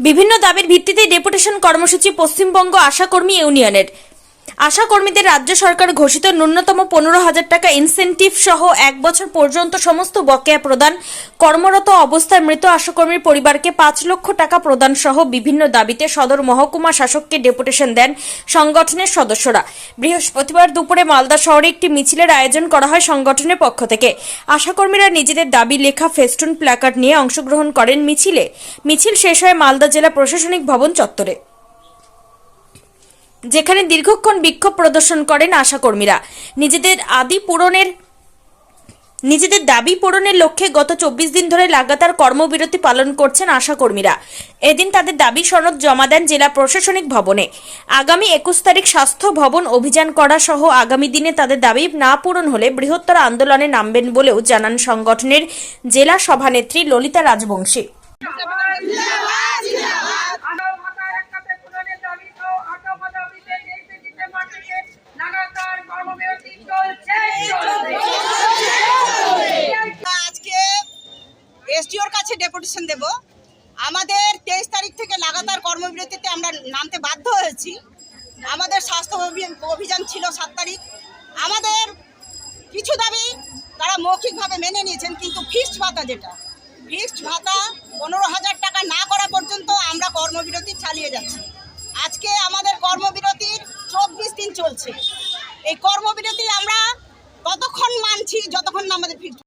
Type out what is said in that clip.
বিভিন্ন দাবির ভিত্তিতে ডেপুটেশন কর্মসূচি পশ্চিমবঙ্গ আশাকর্মী ইউনিয়নের। আশা কর্মীদের রাজ্য সরকার ঘোষিত ন্যূনতম পনেরো হাজার টাকা ইনসেন্টিভ সহ এক বছর পর্যন্ত সমস্ত বকেয়া প্রদান, কর্মরত অবস্থায় মৃত আশাকর্মীর পরিবারকে পাঁচ লক্ষ টাকা প্রদান সহ বিভিন্ন দাবিতে সদর মহকুমা শাসককে ডেপুটেশন দেন সংগঠনের সদস্যরা। বৃহস্পতিবার দুপুরে মালদা শহরে একটি মিছিলের আয়োজন করা হয় সংগঠনের পক্ষ থেকে। আশাকর্মীরা নিজেদের দাবি লেখা ফেস্টুন প্ল্যাকার্ড নিয়ে অংশগ্রহণ করেন মিছিলে। মিছিল শেষ হয় মালদা জেলা প্রশাসনিক ভবন চত্বরে। যেখানে দীর্ঘক্ষণ বিক্ষোভ প্রদর্শন করেন আশাকর্মীরা। নিজেদের আদি পূরণের নিজেদের দাবি পূরণের লক্ষ্যে গত চব্বিশ দিন ধরে লাগাতার কর্মবিরতি পালন করছেন আশাকর্মীরা। এদিন তাদের দাবি সনদ জমা দেন জেলা প্রশাসনিক ভবনে। আগামী একুশ তারিখ স্বাস্থ্য ভবন অভিযান করা সহ আগামী দিনে তাদের দাবি না পূরণ হলে বৃহত্তর আন্দোলনে নামবেন বলেও জানান সংগঠনের জেলা সভানেত্রী ললিতা রাজবংশী। এসডিওর কাছে ডেপুটেশন দেব। আমাদের তেইশ তারিখ থেকে লাগাতার কর্মবিরতিতে আমরা নামতে বাধ্য হয়েছি। আমাদের স্বাস্থ্য অভি- অভিযান ছিল সাত তারিখ। আমাদের কিছু দাবি তারা মৌখিকভাবে মেনে নিয়েছেন, কিন্তু ফিক্সড ভাতা যেটা, ফিক্সড ভাতা পনেরো হাজার টাকা না করা পর্যন্ত আমরা কর্মবিরতি চালিয়ে যাচ্ছি। আজকে আমাদের কর্মবিরতির চব্বিশ দিন চলছে। এই কর্মবিরতি আমরা ততক্ষণ মানছি, যতক্ষণ না আমাদের ফিক্সড